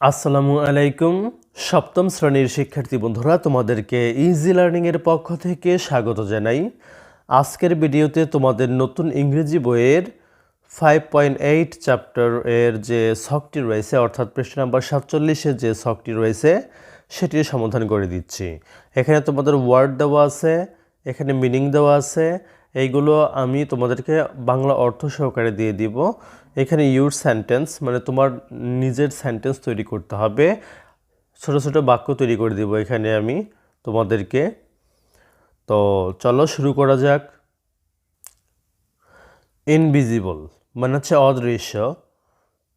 আসসালামু আলাইকুম। সপ্তম শ্রেণির শিক্ষার্থী বন্ধুরা, তোমাদেরকে ইজি লার্নিংয়ের পক্ষ থেকে স্বাগত জানাই। আজকের ভিডিওতে তোমাদের নতুন ইংরেজি বইয়ের ফাইভ পয়েন্ট এইট চ্যাপ্টার এর যে শখটি রয়েছে, অর্থাৎ পৃষ্ঠা নাম্বার সাতচল্লিশের যে শখটি রয়েছে, সেটির সমাধান করে দিচ্ছি। এখানে তোমাদের ওয়ার্ড দেওয়া আছে, এখানে মিনিং দেওয়া আছে, এইগুলো আমি তোমাদেরকে বাংলা অর্থ সহকারে দিয়ে দিব। এখানে ইউর সেন্টেন্স মানে তোমার নিজের সেন্টেন্স তৈরি করতে হবে। ছোট ছোট বাক্য তৈরি করে দিব এখানে আমি তোমাদেরকে। তো চলো শুরু করা যাক। ইনভিজিবল মানে হচ্ছে অদৃশ্য।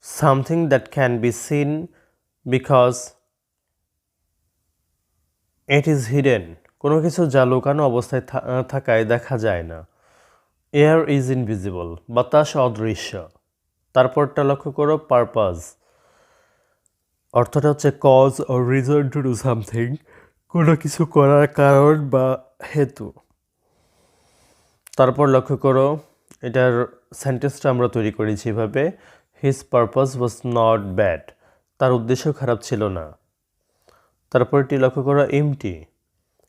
Something that can be seen because it is hidden কোনো কিছু যা লুকানো অবস্থায় থাকায় দেখা যায় না। এয়ার ইজ ইনভিজিবল বাতাস অদৃশ্য। তারপরটা লক্ষ্য করো পারপাস অর্থটা হচ্ছে কজ ও রিজন টু ডু সামথিং কোনো কিছু করার কারণ বা হেতু। তারপর লক্ষ্য করো, এটার সেন্টেন্সটা আমরা তৈরি করেছি এভাবে his purpose was not bad তার উদ্দেশ্য খারাপ ছিল না। তারপরটি লক্ষ্য করো এমটি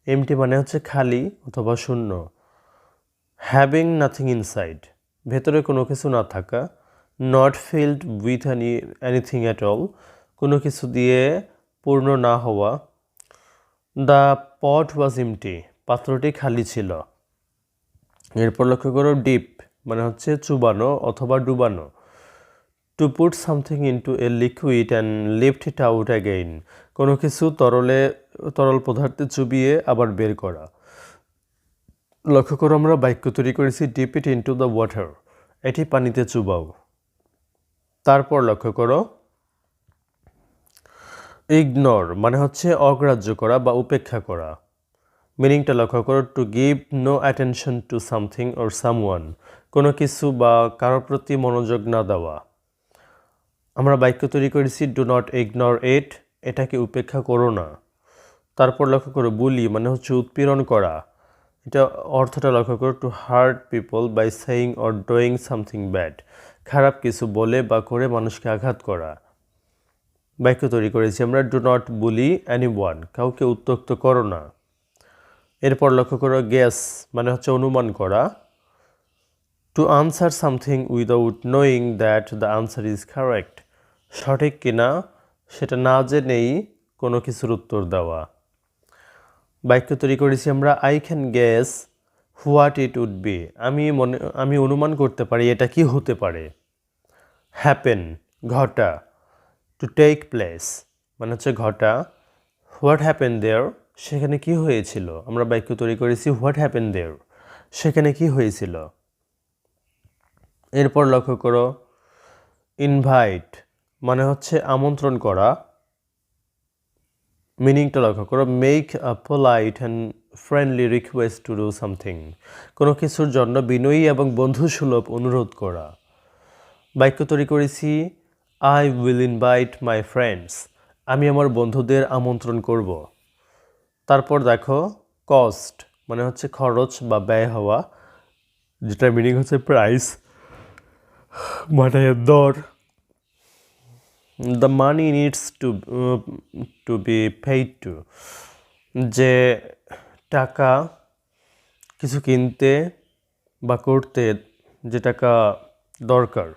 এমটি মানে হচ্ছে খালি অথবা শূন্য। হ্যাভিং নাথিং ইনসাইড ভেতরে কোনো কিছু না থাকা not filled with any anything at all কোনো কিছু দিয়ে পূর্ণ না হওয়া। দ্য পট ওয়াজ ইমটি পাত্রটি খালি ছিল। এরপর লক্ষ্য করো ডিপ মানে হচ্ছে চুবানো অথবা ডুবানো। To put something into a liquid and lift it out again কোনো কিছু তরলে, তরল পদার্থে চুবিয়ে আবার বের করা। লক্ষ্য করো, আমরা বাক্য তৈরি করেছি dip it into the water এটি পানিতে চুবাও। তারপর লক্ষ্য করো। ইগনোর মানে হচ্ছে অগ্রাহ্য করা বা উপেক্ষা করা। মিনিংটা লক্ষ্য করো to give no attention to something or someone কোনো কিছু বা কারোর প্রতি মনোযোগ না দেওয়া। আমরা বাক্য তৈরি করেছি ডু নট ইগনোর ইট এটাকে উপেক্ষা করো না। তারপর লক্ষ্য করো বুলি মানে হচ্ছে উৎপীড়ন করা। এটা অর্থটা লক্ষ্য করো to hurt people by saying or doing something bad খারাপ কিছু বলে বা করে মানুষকে আঘাত করা। বাক্য তৈরি করেছি, আমরা do not bully anyone কাউকে উত্তক্ত করো না। এরপর লক্ষ্য করো গ্যাস মানে হচ্ছে অনুমান করা। To answer something without knowing that the answer is correct সঠিক কিনা, সেটা না জেনেই কোনো কিছুর উত্তর দেওয়া। বাক্য তৈরি করেছি, আমরা I can guess what it would be, আমি মনে, আমি অনুমান করতে পারি এটা কি হতে পারে। হ্যাপেন, ঘটা, টু টেক প্লেস মানে হচ্ছে ঘটা। হোয়াট হ্যাপেন দেয়ার, সেখানে কি হয়েছিল? আমরা বাক্য তৈরি করেছি, হোয়াট হ্যাপেন দেয়ার, সেখানে কি হয়েছিল? এরপর লক্ষ্য করো, ইনভাইট মানে হচ্ছে আমন্ত্রণ করা। মিনিংটা লক্ষ্য করো make a polite and friendly request to do something কোনো কিছুর জন্য বিনয়ী এবং বন্ধুসুলভ অনুরোধ করা। বাক্য তৈরি করেছি I will invite my friends আমি আমার বন্ধুদের আমন্ত্রণ করব। তারপর দেখো কস্ট মানে হচ্ছে খরচ বা ব্যয় হওয়া যেটা মিনিং হচ্ছে প্রাইস মানে দর। The money needs to to be paid to যে টাকা কিছু কিনতে বা করতে যে টাকা দরকার।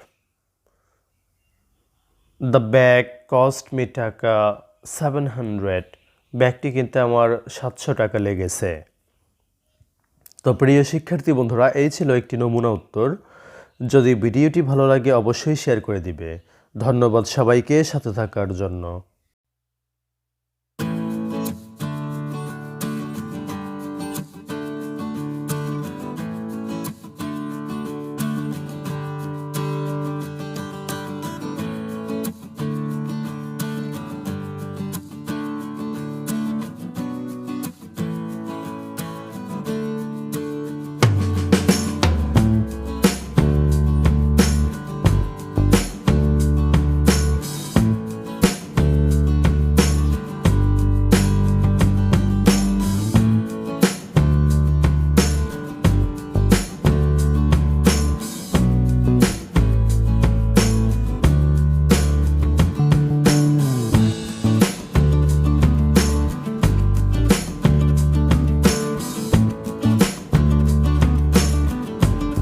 The bag cost me taka seven hundred ব্যাগটি কিনতে আমার সাতশো টাকা লেগেছে। তো প্রিয় শিক্ষার্থী বন্ধুরা, এই ছিল একটি নমুনা উত্তর। যদি ভিডিওটি ভালো লাগে, অবশ্যই শেয়ার করে দিবে। ধন্যবাদ সবাইকে সাথে থাকার জন্য।